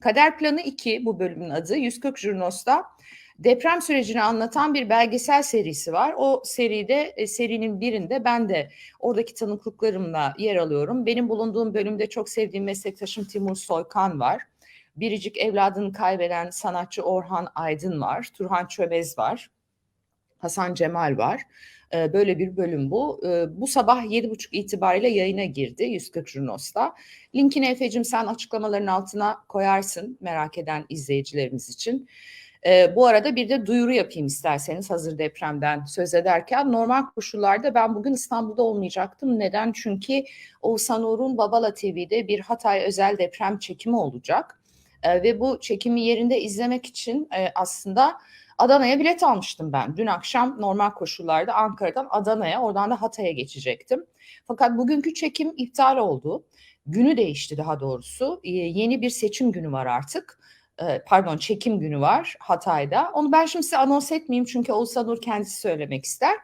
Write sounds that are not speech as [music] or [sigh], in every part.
Kader Planı 2 bu bölümün adı. 140 Jurnos'ta deprem sürecini anlatan bir belgesel serisi var. O seride, e, serinin birinde ben de oradaki tanıklıklarımla yer alıyorum. Benim bulunduğum bölümde çok sevdiğim meslektaşım Timur Soykan var. Biricik evladını kaybeden sanatçı Orhan Aydın var. Turhan Çömez var. Hasan Cemal var. Ee, böyle bir bölüm bu. Ee, bu sabah 7.30 itibariyle yayına girdi 140 Junos'ta. Linkini Efe'cim sen açıklamaların altına koyarsın merak eden izleyicilerimiz için. Ee, bu arada bir de duyuru yapayım isterseniz hazır depremden söz ederken. Normal koşullarda ben bugün İstanbul'da olmayacaktım. Neden? Çünkü Oğuzhan Uğur'un Babala TV'de bir Hatay özel deprem çekimi olacak. ve bu çekimi yerinde izlemek için e, aslında Adana'ya bilet almıştım ben. Dün akşam normal koşullarda Ankara'dan Adana'ya, oradan da Hatay'a geçecektim. Fakat bugünkü çekim iptal oldu. Günü değişti daha doğrusu. Ee, yeni bir seçim günü var artık. Ee, pardon çekim günü var Hatay'da. Onu ben şimdi size anons etmeyeyim çünkü Oğuzhan Nur kendisi söylemek ister.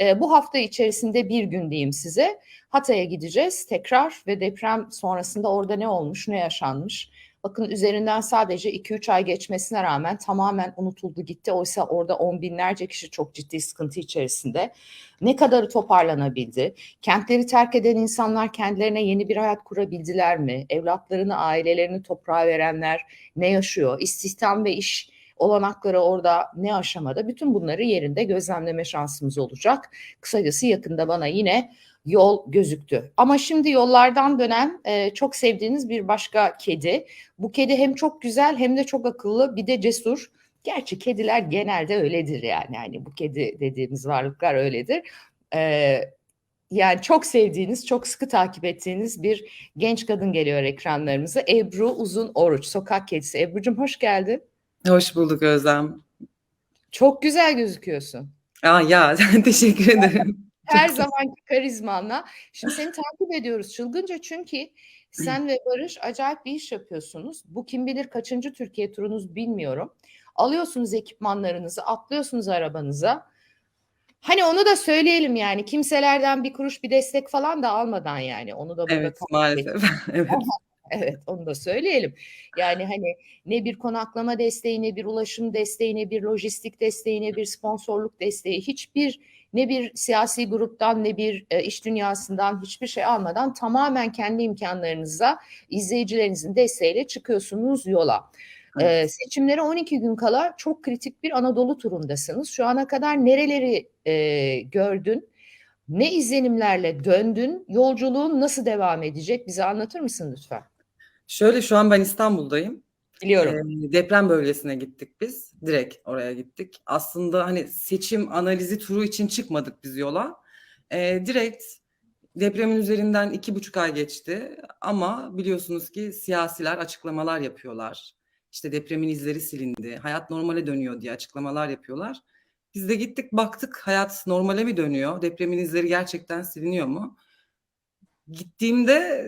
Ee, bu hafta içerisinde bir gün diyeyim size. Hatay'a gideceğiz tekrar ve deprem sonrasında orada ne olmuş, ne yaşanmış, Bakın üzerinden sadece 2-3 ay geçmesine rağmen tamamen unutuldu gitti. Oysa orada on binlerce kişi çok ciddi sıkıntı içerisinde. Ne kadarı toparlanabildi? Kentleri terk eden insanlar kendilerine yeni bir hayat kurabildiler mi? Evlatlarını, ailelerini toprağa verenler ne yaşıyor? İstihdam ve iş olanakları orada ne aşamada? Bütün bunları yerinde gözlemleme şansımız olacak. Kısacası yakında bana yine yol gözüktü. Ama şimdi yollardan dönen e, çok sevdiğiniz bir başka kedi. Bu kedi hem çok güzel hem de çok akıllı bir de cesur. Gerçi kediler genelde öyledir yani. yani bu kedi dediğimiz varlıklar öyledir. Ee, yani çok sevdiğiniz, çok sıkı takip ettiğiniz bir genç kadın geliyor ekranlarımıza. Ebru Uzun Oruç, sokak kedisi. Ebru'cum hoş geldin. Hoş bulduk Özlem. Çok güzel gözüküyorsun. Aa ya [laughs] teşekkür ederim. Her [laughs] zamanki karizmanla. Şimdi seni takip ediyoruz çılgınca çünkü sen ve Barış acayip bir iş yapıyorsunuz. Bu kim bilir kaçıncı Türkiye turunuz bilmiyorum. Alıyorsunuz ekipmanlarınızı, atlıyorsunuz arabanıza. Hani onu da söyleyelim yani kimselerden bir kuruş bir destek falan da almadan yani onu da burada Evet maalesef. [laughs] evet. Evet onu da söyleyelim. Yani hani ne bir konaklama desteği, ne bir ulaşım desteği, ne bir lojistik desteği, ne bir sponsorluk desteği, hiçbir ne bir siyasi gruptan ne bir e, iş dünyasından hiçbir şey almadan tamamen kendi imkanlarınızla izleyicilerinizin desteğiyle çıkıyorsunuz yola. Evet. Ee, seçimlere 12 gün kala çok kritik bir Anadolu turundasınız. Şu ana kadar nereleri e, gördün? Ne izlenimlerle döndün? Yolculuğun nasıl devam edecek? Bize anlatır mısın lütfen? Şöyle şu an ben İstanbul'dayım. Biliyorum. E, deprem bölgesine gittik biz. Direkt oraya gittik. Aslında hani seçim analizi turu için çıkmadık biz yola. E, direkt depremin üzerinden iki buçuk ay geçti. Ama biliyorsunuz ki siyasiler açıklamalar yapıyorlar. İşte depremin izleri silindi. Hayat normale dönüyor diye açıklamalar yapıyorlar. Biz de gittik baktık hayat normale mi dönüyor? Depremin izleri gerçekten siliniyor mu? Gittiğimde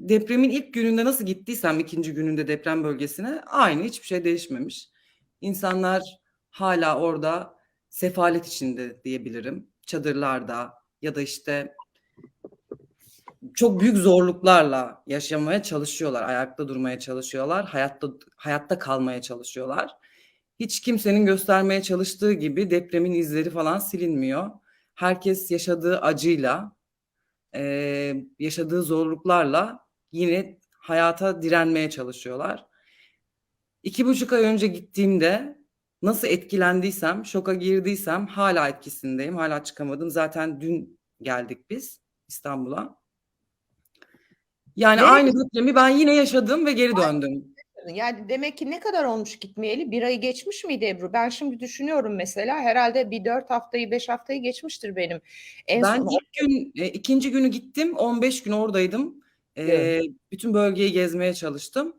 depremin ilk gününde nasıl gittiysem ikinci gününde deprem bölgesine aynı hiçbir şey değişmemiş. İnsanlar hala orada sefalet içinde diyebilirim. Çadırlarda ya da işte çok büyük zorluklarla yaşamaya çalışıyorlar, ayakta durmaya çalışıyorlar, hayatta hayatta kalmaya çalışıyorlar. Hiç kimsenin göstermeye çalıştığı gibi depremin izleri falan silinmiyor. Herkes yaşadığı acıyla, e, yaşadığı zorluklarla yine hayata direnmeye çalışıyorlar. İki buçuk ay önce gittiğimde nasıl etkilendiysem, şoka girdiysem hala etkisindeyim. Hala çıkamadım. Zaten dün geldik biz İstanbul'a. Yani Değil aynı depremi ben yine yaşadım ve geri döndüm. Yani demek ki ne kadar olmuş gitmeyeli? Bir ayı geçmiş miydi Ebru? Ben şimdi düşünüyorum mesela herhalde bir dört haftayı beş haftayı geçmiştir benim. En ben son... ilk gün e, ikinci günü gittim 15 gün oradaydım. E, bütün bölgeyi gezmeye çalıştım.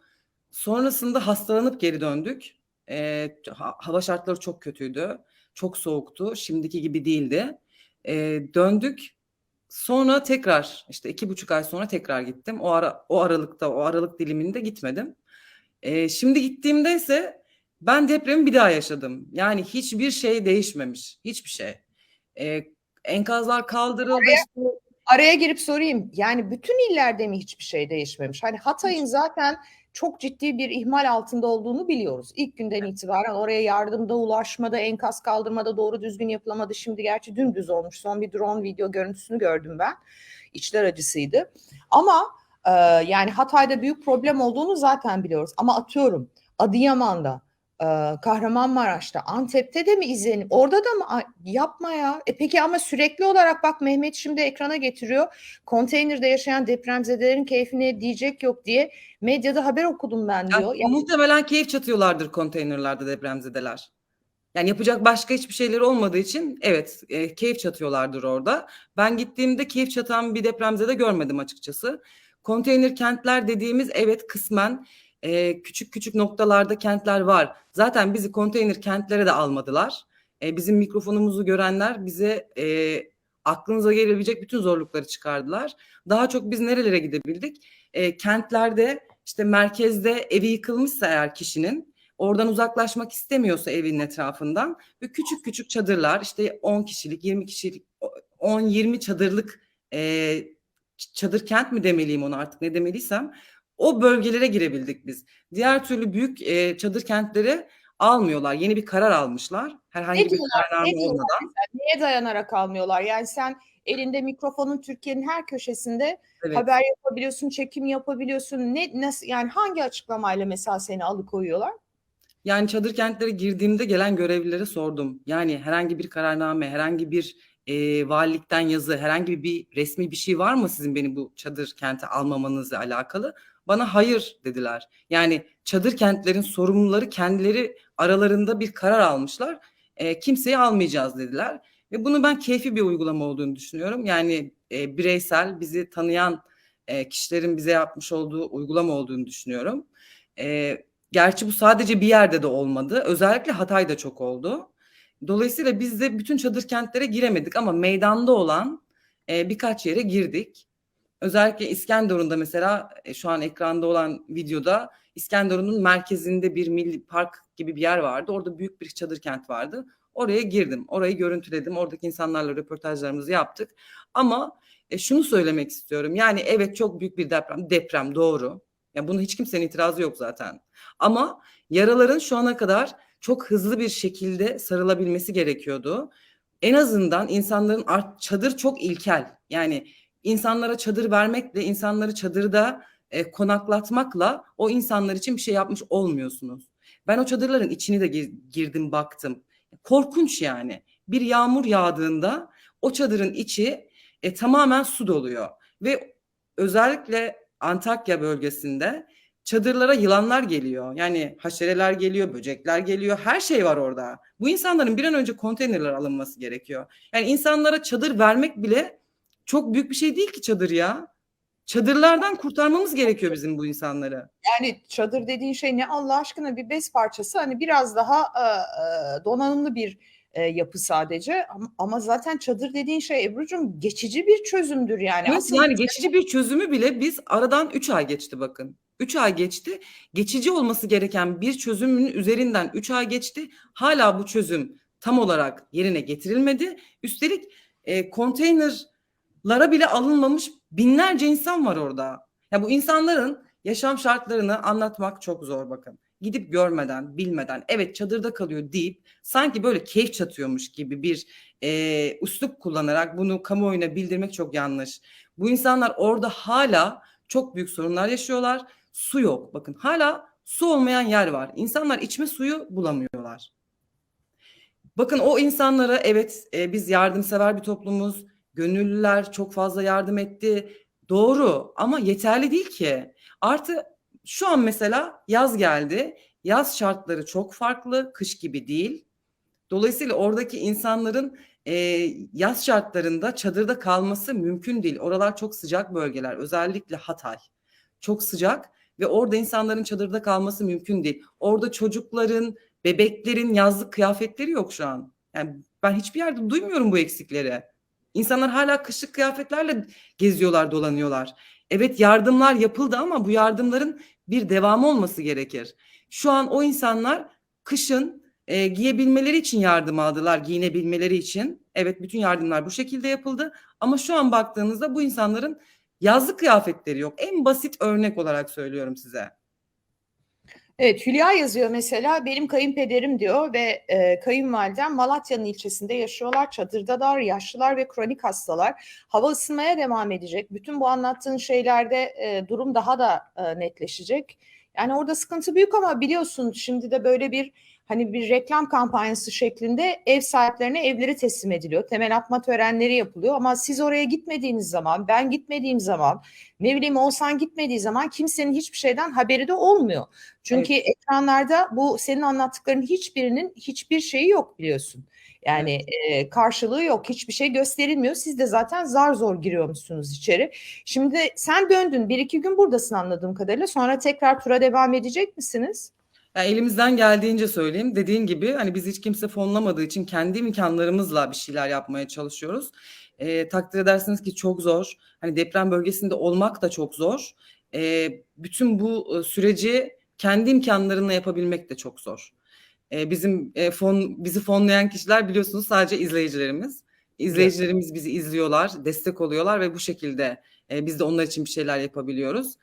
Sonrasında hastalanıp geri döndük. E, hava şartları çok kötüydü. Çok soğuktu. Şimdiki gibi değildi. E, döndük. Sonra tekrar işte iki buçuk ay sonra tekrar gittim. O ara o aralıkta o aralık diliminde gitmedim. E, şimdi gittiğimde ise ben depremi bir daha yaşadım. Yani hiçbir şey değişmemiş. Hiçbir şey. E, enkazlar kaldırıldı. Araya, araya girip sorayım. Yani bütün illerde mi hiçbir şey değişmemiş? Hani Hatay'ın zaten çok ciddi bir ihmal altında olduğunu biliyoruz. İlk günden itibaren oraya yardımda, ulaşmada, enkaz kaldırmada doğru düzgün yapılamadı. Şimdi gerçi dümdüz olmuş. Son bir drone video görüntüsünü gördüm ben. İçler acısıydı. Ama e, yani Hatay'da büyük problem olduğunu zaten biliyoruz. Ama atıyorum Adıyaman'da, e, Kahramanmaraş'ta, Antep'te de mi izlenin? Orada da mı? Ay, yapma ya. E peki ama sürekli olarak bak Mehmet şimdi ekrana getiriyor. Konteynerde yaşayan depremzedelerin keyfine diyecek yok diye medyada haber okudum ben diyor. Ya, muhtemelen keyif çatıyorlardır konteynerlarda depremzedeler. Yani yapacak başka hiçbir şeyleri olmadığı için evet e, keyif çatıyorlardır orada. Ben gittiğimde keyif çatan bir depremzede görmedim açıkçası. Konteyner kentler dediğimiz evet kısmen e, küçük küçük noktalarda kentler var. Zaten bizi konteyner kentlere de almadılar. E, bizim mikrofonumuzu görenler bize e, aklınıza gelebilecek bütün zorlukları çıkardılar. Daha çok biz nerelere gidebildik? E, kentlerde işte merkezde evi yıkılmışsa eğer kişinin oradan uzaklaşmak istemiyorsa evin etrafından ve küçük küçük çadırlar işte 10 kişilik 20 kişilik 10-20 çadırlık e, çadır kent mi demeliyim onu artık ne demeliysem o bölgelere girebildik biz. Diğer türlü büyük e, çadır kentleri almıyorlar. Yeni bir karar almışlar. Herhangi Ne bir diyorlar olmadan. neye dayanarak almıyorlar? Yani sen elinde mikrofonun Türkiye'nin her köşesinde Evet. haber yapabiliyorsun, çekim yapabiliyorsun. Ne nasıl yani hangi açıklamayla mesela seni alıkoyuyorlar? Yani çadır kentlere girdiğimde gelen görevlilere sordum. Yani herhangi bir kararname, herhangi bir e, valilikten yazı, herhangi bir resmi bir şey var mı sizin beni bu çadır kente almamanızla alakalı? Bana hayır dediler. Yani çadır kentlerin sorumluları kendileri aralarında bir karar almışlar. E, kimseyi almayacağız dediler. Ve bunu ben keyfi bir uygulama olduğunu düşünüyorum. Yani e, bireysel bizi tanıyan e, kişilerin bize yapmış olduğu uygulama olduğunu düşünüyorum. E, Gerçi bu sadece bir yerde de olmadı. Özellikle Hatay'da çok oldu. Dolayısıyla biz de bütün çadır kentlere giremedik ama meydanda olan e, birkaç yere girdik. Özellikle İskenderun'da mesela e, şu an ekranda olan videoda İskenderun'un merkezinde bir milli park gibi bir yer vardı. Orada büyük bir çadır kent vardı. Oraya girdim. Orayı görüntüledim. Oradaki insanlarla röportajlarımızı yaptık. Ama e, şunu söylemek istiyorum. Yani evet çok büyük bir deprem. Deprem doğru. Yani bunu hiç kimsenin itirazı yok zaten. Ama yaraların şu ana kadar çok hızlı bir şekilde sarılabilmesi gerekiyordu. En azından insanların art, çadır çok ilkel. Yani insanlara çadır vermekle, insanları çadırda e, konaklatmakla o insanlar için bir şey yapmış olmuyorsunuz. Ben o çadırların içini de girdim baktım. Korkunç yani. Bir yağmur yağdığında o çadırın içi e, tamamen su doluyor ve özellikle Antakya bölgesinde çadırlara yılanlar geliyor. Yani haşereler geliyor, böcekler geliyor. Her şey var orada. Bu insanların bir an önce konteynerler alınması gerekiyor. Yani insanlara çadır vermek bile çok büyük bir şey değil ki çadır ya. Çadırlardan kurtarmamız gerekiyor bizim bu insanları. Yani çadır dediğin şey ne Allah aşkına bir bez parçası hani biraz daha e, donanımlı bir e, yapı sadece ama, zaten çadır dediğin şey Ebru'cum geçici bir çözümdür yani. Evet, Asıl yani geçici bir çözümü bile biz aradan 3 ay geçti bakın. 3 ay geçti. Geçici olması gereken bir çözümün üzerinden 3 ay geçti. Hala bu çözüm tam olarak yerine getirilmedi. Üstelik e, konteynerlara bile alınmamış binlerce insan var orada. Ya bu insanların yaşam şartlarını anlatmak çok zor bakın. Gidip görmeden, bilmeden, evet çadırda kalıyor deyip sanki böyle keyif çatıyormuş gibi bir e, üslup kullanarak bunu kamuoyuna bildirmek çok yanlış. Bu insanlar orada hala çok büyük sorunlar yaşıyorlar. Su yok. Bakın hala su olmayan yer var. İnsanlar içme suyu bulamıyorlar. Bakın o insanlara evet e, biz yardımsever bir toplumuz. Gönüllüler çok fazla yardım etti. Doğru ama yeterli değil ki. Artı şu an mesela yaz geldi. Yaz şartları çok farklı, kış gibi değil. Dolayısıyla oradaki insanların e, yaz şartlarında çadırda kalması mümkün değil. Oralar çok sıcak bölgeler, özellikle Hatay. Çok sıcak ve orada insanların çadırda kalması mümkün değil. Orada çocukların, bebeklerin yazlık kıyafetleri yok şu an. Yani ben hiçbir yerde duymuyorum bu eksikleri. İnsanlar hala kışlık kıyafetlerle geziyorlar, dolanıyorlar. Evet yardımlar yapıldı ama bu yardımların bir devamı olması gerekir. Şu an o insanlar kışın e, giyebilmeleri için yardım aldılar, giyinebilmeleri için. Evet bütün yardımlar bu şekilde yapıldı. Ama şu an baktığınızda bu insanların yazlık kıyafetleri yok. En basit örnek olarak söylüyorum size. Evet Hülya yazıyor mesela benim kayınpederim diyor ve e, kayınvalidem Malatya'nın ilçesinde yaşıyorlar. Çadırdalar, yaşlılar ve kronik hastalar. Hava ısınmaya devam edecek. Bütün bu anlattığın şeylerde e, durum daha da e, netleşecek. Yani orada sıkıntı büyük ama biliyorsun şimdi de böyle bir hani bir reklam kampanyası şeklinde ev sahiplerine evleri teslim ediliyor. Temel atma törenleri yapılıyor ama siz oraya gitmediğiniz zaman, ben gitmediğim zaman, ne bileyim Oğuzhan gitmediği zaman kimsenin hiçbir şeyden haberi de olmuyor. Çünkü evet. ekranlarda bu senin anlattıkların hiçbirinin hiçbir şeyi yok biliyorsun. Yani evet. e, karşılığı yok, hiçbir şey gösterilmiyor. Siz de zaten zar zor giriyormuşsunuz içeri. Şimdi sen döndün, bir iki gün buradasın anladığım kadarıyla. Sonra tekrar tura devam edecek misiniz? Yani elimizden geldiğince söyleyeyim. Dediğin gibi hani biz hiç kimse fonlamadığı için kendi imkanlarımızla bir şeyler yapmaya çalışıyoruz. E, takdir edersiniz ki çok zor. Hani deprem bölgesinde olmak da çok zor. E, bütün bu süreci kendi imkanlarınla yapabilmek de çok zor. E, bizim e, fon bizi fonlayan kişiler biliyorsunuz sadece izleyicilerimiz. İzleyicilerimiz bizi izliyorlar, destek oluyorlar ve bu şekilde e, biz de onlar için bir şeyler yapabiliyoruz.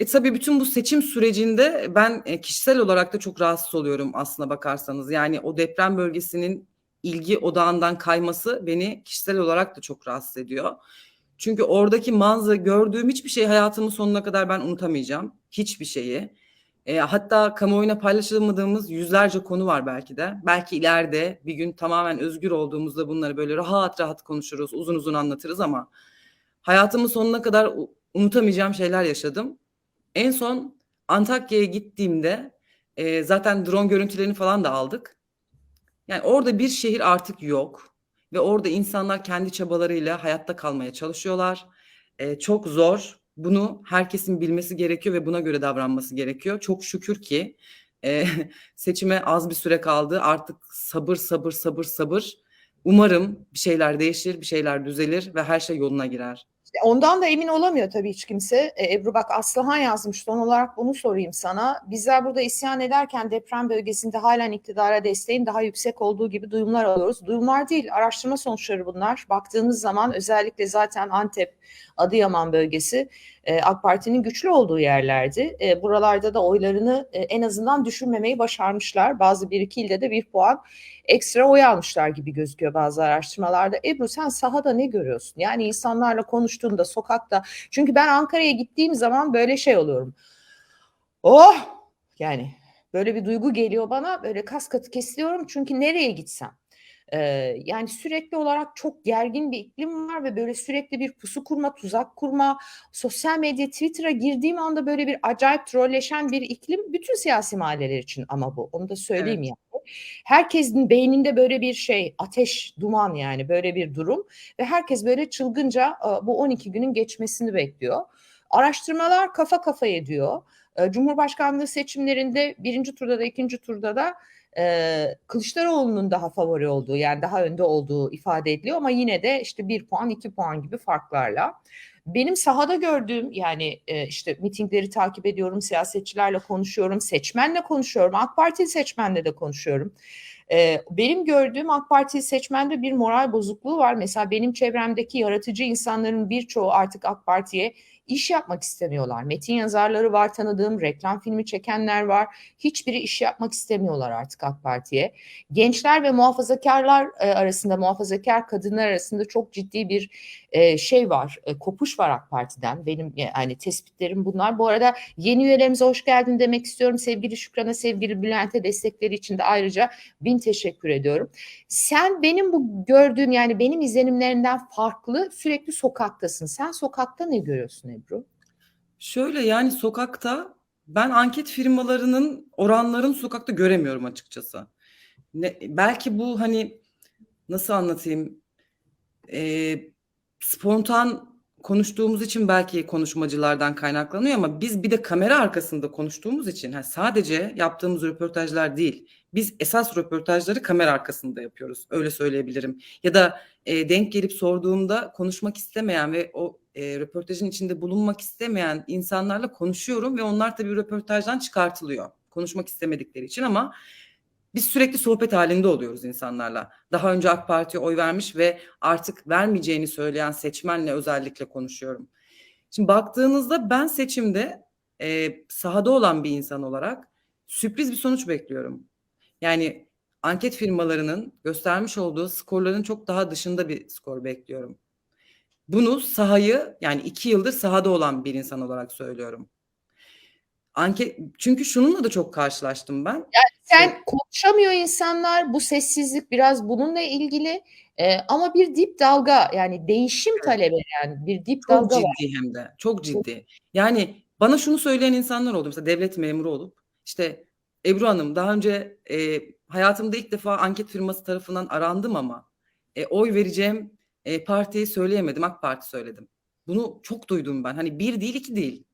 E tabii bütün bu seçim sürecinde ben e, kişisel olarak da çok rahatsız oluyorum aslına bakarsanız. Yani o deprem bölgesinin ilgi odağından kayması beni kişisel olarak da çok rahatsız ediyor. Çünkü oradaki manzara gördüğüm hiçbir şey hayatımın sonuna kadar ben unutamayacağım. Hiçbir şeyi. E, hatta kamuoyuna paylaşamadığımız yüzlerce konu var belki de. Belki ileride bir gün tamamen özgür olduğumuzda bunları böyle rahat rahat konuşuruz, uzun uzun anlatırız ama hayatımın sonuna kadar unutamayacağım şeyler yaşadım. En son Antakya'ya gittiğimde e, zaten drone görüntülerini falan da aldık. Yani orada bir şehir artık yok ve orada insanlar kendi çabalarıyla hayatta kalmaya çalışıyorlar. E, çok zor. Bunu herkesin bilmesi gerekiyor ve buna göre davranması gerekiyor. Çok şükür ki e, [laughs] seçime az bir süre kaldı. Artık sabır sabır sabır sabır. Umarım bir şeyler değişir, bir şeyler düzelir ve her şey yoluna girer. Ondan da emin olamıyor tabii hiç kimse. E, Ebru bak Aslıhan yazmış. Son olarak bunu sorayım sana. Bizler burada isyan ederken deprem bölgesinde halen iktidara desteğin daha yüksek olduğu gibi duyumlar alıyoruz. Duyumlar değil, araştırma sonuçları bunlar. Baktığınız zaman özellikle zaten Antep, Adıyaman bölgesi e, AK Parti'nin güçlü olduğu yerlerdi. E, buralarda da oylarını e, en azından düşürmemeyi başarmışlar. Bazı bir iki ilde de bir puan ekstra oy almışlar gibi gözüküyor bazı araştırmalarda. Ebru sen sahada ne görüyorsun? Yani insanlarla konuştuğunda sokakta çünkü ben Ankara'ya gittiğim zaman böyle şey oluyorum. Oh yani böyle bir duygu geliyor bana böyle kas katı kesiliyorum çünkü nereye gitsem ee, yani sürekli olarak çok gergin bir iklim var ve böyle sürekli bir pusu kurma, tuzak kurma, sosyal medya, Twitter'a girdiğim anda böyle bir acayip trolleşen bir iklim bütün siyasi mahalleler için ama bu. Onu da söyleyeyim evet. yani. Herkesin beyninde böyle bir şey, ateş, duman yani böyle bir durum ve herkes böyle çılgınca bu 12 günün geçmesini bekliyor. Araştırmalar kafa kafaya diyor. Cumhurbaşkanlığı seçimlerinde birinci turda da ikinci turda da e, Kılıçdaroğlu'nun daha favori olduğu yani daha önde olduğu ifade ediliyor ama yine de işte bir puan iki puan gibi farklarla. Benim sahada gördüğüm yani e, işte mitingleri takip ediyorum, siyasetçilerle konuşuyorum, seçmenle konuşuyorum, AK Parti seçmenle de konuşuyorum. E, benim gördüğüm AK Parti seçmende bir moral bozukluğu var. Mesela benim çevremdeki yaratıcı insanların birçoğu artık AK Parti'ye iş yapmak istemiyorlar. Metin yazarları var tanıdığım, reklam filmi çekenler var. Hiçbiri iş yapmak istemiyorlar artık AK Parti'ye. Gençler ve muhafazakarlar e, arasında, muhafazakar kadınlar arasında çok ciddi bir e, şey var, e, kopuş var AK Parti'den. Benim yani tespitlerim bunlar. Bu arada yeni üyelerimize hoş geldin demek istiyorum. Sevgili Şükran'a, sevgili Bülent'e destekleri için de ayrıca bin teşekkür ediyorum. Sen benim bu gördüğüm yani benim izlenimlerimden farklı sürekli sokaktasın. Sen sokakta ne görüyorsun Ebru? Şöyle yani sokakta ben anket firmalarının oranlarını sokakta göremiyorum açıkçası. Ne, belki bu hani nasıl anlatayım e, spontan konuştuğumuz için belki konuşmacılardan kaynaklanıyor ama biz bir de kamera arkasında konuştuğumuz için yani sadece yaptığımız röportajlar değil. Biz esas röportajları kamera arkasında yapıyoruz. Öyle söyleyebilirim. Ya da e, denk gelip sorduğumda konuşmak istemeyen ve o e, röportajın içinde bulunmak istemeyen insanlarla konuşuyorum ve onlar tabii röportajdan çıkartılıyor. Konuşmak istemedikleri için ama biz sürekli sohbet halinde oluyoruz insanlarla. Daha önce AK Parti'ye oy vermiş ve artık vermeyeceğini söyleyen seçmenle özellikle konuşuyorum. Şimdi baktığınızda ben seçimde e, sahada olan bir insan olarak sürpriz bir sonuç bekliyorum. Yani anket firmalarının göstermiş olduğu skorların çok daha dışında bir skor bekliyorum. Bunu sahayı yani iki yıldır sahada olan bir insan olarak söylüyorum. Anket çünkü şununla da çok karşılaştım ben. Sen konuşamıyor insanlar. Bu sessizlik biraz bununla ilgili. Ee, ama bir dip dalga yani değişim Evet. talep eden bir dip Çok dalga var. ciddi hem de. Çok ciddi. Yani bana şunu söyleyen insanlar oldu. Mesela devlet memuru olup işte Ebru Hanım daha önce e, hayatımda ilk defa anket firması tarafından arandım ama e, oy vereceğim e, partiyi söyleyemedim. AK Parti söyledim. Bunu çok duydum ben. Hani bir değil iki değil.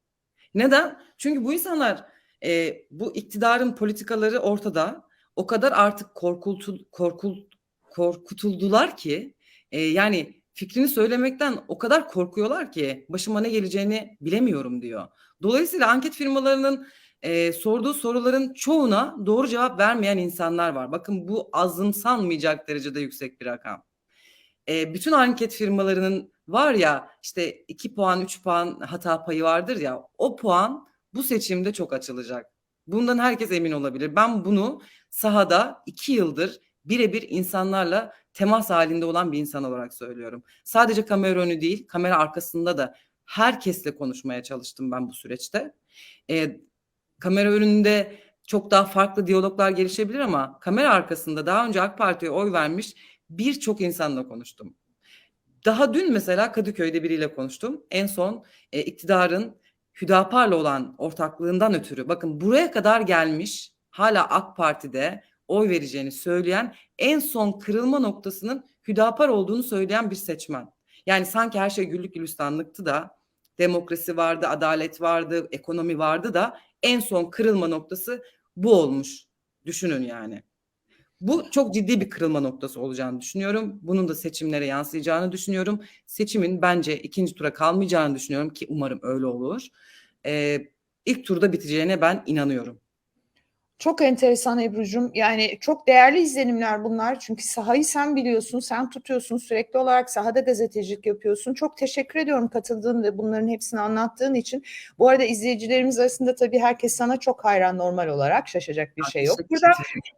Neden? Çünkü bu insanlar e, bu iktidarın politikaları ortada. O kadar artık korkultul, korkul, korkutuldular ki e, yani fikrini söylemekten o kadar korkuyorlar ki başıma ne geleceğini bilemiyorum diyor. Dolayısıyla anket firmalarının e, sorduğu soruların çoğuna doğru cevap vermeyen insanlar var. Bakın bu azımsanmayacak derecede yüksek bir rakam. E, bütün anket firmalarının var ya işte 2 puan 3 puan hata payı vardır ya o puan bu seçimde çok açılacak. Bundan herkes emin olabilir. Ben bunu sahada 2 yıldır birebir insanlarla temas halinde olan bir insan olarak söylüyorum. Sadece kamera önü değil, kamera arkasında da herkesle konuşmaya çalıştım ben bu süreçte. E, kamera önünde çok daha farklı diyaloglar gelişebilir ama kamera arkasında daha önce AK Parti'ye oy vermiş birçok insanla konuştum. Daha dün mesela Kadıköy'de biriyle konuştum. En son e, iktidarın Hüdapar'la olan ortaklığından ötürü bakın buraya kadar gelmiş hala AK Parti'de oy vereceğini söyleyen en son kırılma noktasının Hüdapar olduğunu söyleyen bir seçmen. Yani sanki her şey güllük gülistanlıktı da demokrasi vardı, adalet vardı, ekonomi vardı da en son kırılma noktası bu olmuş. Düşünün yani. Bu çok ciddi bir kırılma noktası olacağını düşünüyorum. Bunun da seçimlere yansıyacağını düşünüyorum. Seçimin bence ikinci tura kalmayacağını düşünüyorum ki umarım öyle olur. Ee, ilk turda biteceğine ben inanıyorum. Çok enteresan Ebru'cum. Yani çok değerli izlenimler bunlar. Çünkü sahayı sen biliyorsun, sen tutuyorsun. Sürekli olarak sahada gazetecilik yapıyorsun. Çok teşekkür ediyorum katıldığın ve bunların hepsini anlattığın için. Bu arada izleyicilerimiz arasında tabii herkes sana çok hayran normal olarak. Şaşacak bir şey yok burada.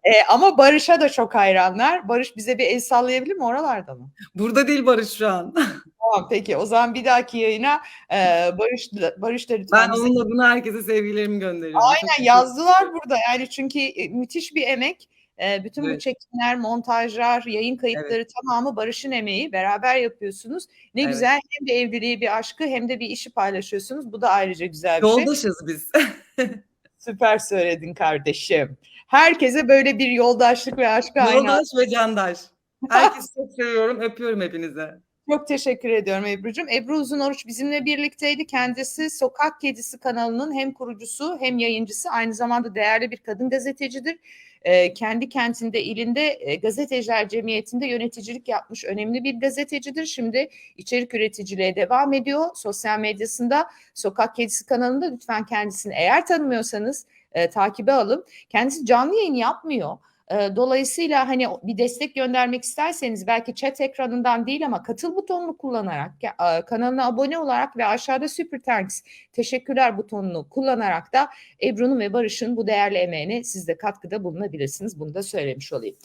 E, ama Barış'a da çok hayranlar. Barış bize bir el sallayabilir mi oralarda mı? Burada değil Barış şu an. [laughs] Tamam peki o zaman bir dahaki yayına e, Barış Barış da lütfen Ben bize- onun adına herkese sevgilerimi gönderiyorum. Aynen yazdılar burada yani çünkü e, müthiş bir emek. E, bütün bu Evet. çekimler, montajlar, yayın kayıtları tamamı Barış'ın emeği. Beraber yapıyorsunuz. Ne Evet. güzel hem bir evliliği, bir aşkı hem de bir işi paylaşıyorsunuz. Bu da ayrıca güzel bir şey. Yoldaşız biz. [laughs] Süper söyledin kardeşim. Herkese böyle bir yoldaşlık ve aşkı aynı anda. Yoldaş ve candaş. Herkesi çok seviyorum. Öpüyorum hepinize. Çok teşekkür ediyorum Ebru'cum. Ebru Uzunoruç bizimle birlikteydi. Kendisi Sokak Kedisi kanalının hem kurucusu hem yayıncısı. Aynı zamanda değerli bir kadın gazetecidir. Ee, kendi kentinde, ilinde e, gazeteciler cemiyetinde yöneticilik yapmış önemli bir gazetecidir. Şimdi içerik üreticiliğe devam ediyor. Sosyal medyasında Sokak Kedisi kanalında lütfen kendisini eğer tanımıyorsanız e, takibe alın. Kendisi canlı yayın yapmıyor. Dolayısıyla hani bir destek göndermek isterseniz belki chat ekranından değil ama katıl butonunu kullanarak kanalına abone olarak ve aşağıda Super Thanks teşekkürler butonunu kullanarak da Ebru'nun ve Barış'ın bu değerli emeğine siz de katkıda bulunabilirsiniz. Bunu da söylemiş olayım.